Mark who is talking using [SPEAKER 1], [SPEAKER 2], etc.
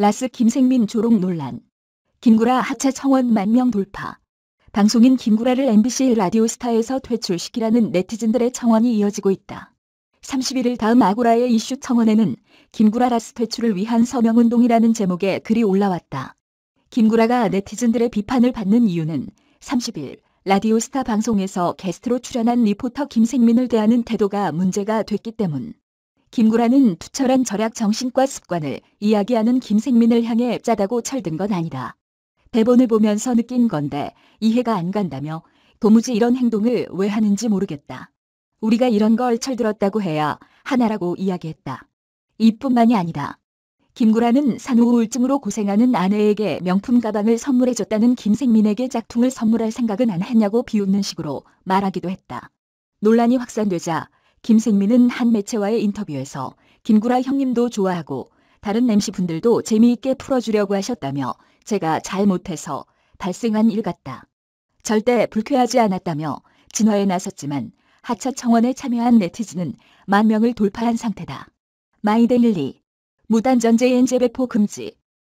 [SPEAKER 1] 라스 김생민 조롱 논란. 김구라 하차 청원 만명 돌파. 방송인 김구라를 MBC 라디오스타에서 퇴출시키라는 네티즌들의 청원이 이어지고 있다. 31일 다음 아고라의 이슈 청원에는 김구라 라스 퇴출을 위한 서명운동이라는 제목의 글이 올라왔다. 김구라가 네티즌들의 비판을 받는 이유는 30일 라디오스타 방송에서 게스트로 출연한 리포터 김생민을 대하는 태도가 문제가 됐기 때문. 김구라는 투철한 절약 정신과 습관을 이야기하는 김생민을 향해 짜다고 철든 건 아니다. 대본을 보면서 느낀 건데 이해가 안 간다며 도무지 이런 행동을 왜 하는지 모르겠다. 우리가 이런 걸 철들었다고 해야 하나라고 이야기했다. 이뿐만이 아니다. 김구라는 산후 우울증으로 고생하는 아내에게 명품 가방을 선물해줬다는 김생민에게 짝퉁을 선물할 생각은 안 했냐고 비웃는 식으로 말하기도 했다. 논란이 확산되자 김생민은 한 매체와의 인터뷰에서 김구라 형님도 좋아하고 다른 MC분들도 재미있게 풀어주려고 하셨다며 제가 잘못해서 발생한 일 같다. 절대 불쾌하지 않았다며 진화에 나섰지만 하차 청원에 참여한 네티즌은 만 명을 돌파한 상태다. 마이데일리 무단전재인 재배포 금지